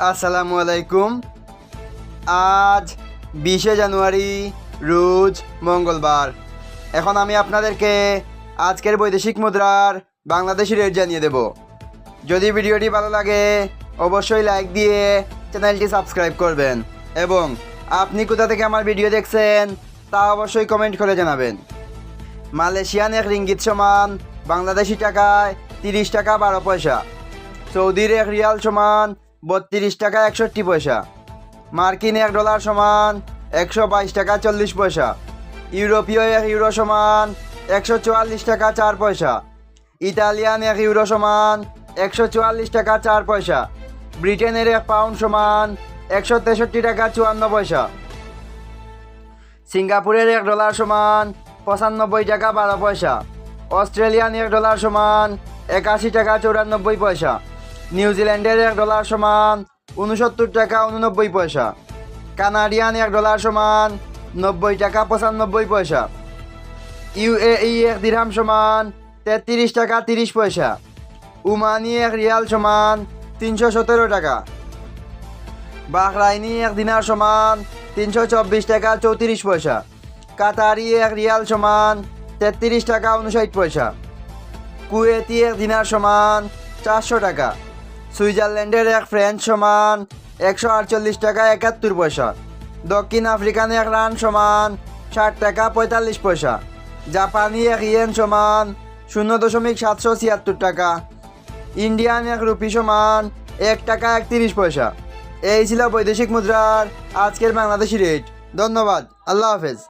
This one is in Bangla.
আসসালামু আলাইকুম। আজ বিশে জানুয়ারি, রোজ মঙ্গলবার। এখন আমি আপনাদেরকে আজকের বৈদেশিক মুদ্রার বাংলাদেশি রেট জানিয়ে দেব। যদি ভিডিওটি ভালো লাগে, অবশ্যই লাইক দিয়ে চ্যানেলটি সাবস্ক্রাইব করবেন এবং আপনি কোথা থেকে আমার ভিডিও দেখছেন, তা অবশ্যই কমেন্ট করে জানাবেন। মালয়েশিয়ান এক রিঙ্গিত সমান বাংলাদেশি টাকায় তিরিশ টাকা বারো পয়সা। সৌদির এক রিয়াল সমান বত্রিশ টাকা একষট্টি পয়সা। মার্কিন এক ডলার সমান একশো বাইশ টাকা চল্লিশ পয়সা। ইউরোপীয় এক ইউরো সমান একশো চুয়াল্লিশ টাকা চার পয়সা। ইতালিয়ান এক ইউরো সমান একশো চুয়াল্লিশ টাকা চার পয়সা। ব্রিটেনের এক পাউন্ড সমান একশো তেষট্টি টাকা চুয়ান্ন পয়সা। সিঙ্গাপুরের এক ডলার সমান পঁচানব্বই টাকা বারো পয়সা। অস্ট্রেলিয়ান এক ডলার সমান একাশি টাকা চৌরানব্বই পয়সা। নিউজিল্যান্ডের এক ডলার সমান উনসত্তর টাকা উননব্বই পয়সা। কানাডিয়ান এক ডলার সমান নব্বই টাকা পঁচানব্বই পয়সা। ইউএই এক দিরহাম সমান তেত্রিশ টাকা তিরিশ পয়সা। উমানি এক রিয়াল সমান তিনশো সতেরো টাকা। বাহরাইনি এক দিনার সমান তিনশো চব্বিশ টাকা চৌত্রিশ পয়সা। কাতারি এক রিয়াল সমান তেত্রিশ টাকা উনষাট পয়সা। কুয়েতি এক দিনার সমান চারশো টাকা। সুইজারল্যান্ডের এক ফ্রেঞ্চ সমান একশো আটচল্লিশ টাকা একাত্তর পয়সা। দক্ষিণ আফ্রিকান এক রান সমান ষাট টাকা পঁয়তাল্লিশ পয়সা। জাপানি এক ইয়েন সমান শূন্য দশমিক সাতশো ছিয়াত্তর টাকা। ইন্ডিয়ান এক রুপি সমান এক টাকা একত্রিশ পয়সা। এই ছিল বৈদেশিক মুদ্রার আজকের বাংলাদেশি রেট। ধন্যবাদ। আল্লাহ হাফেজ।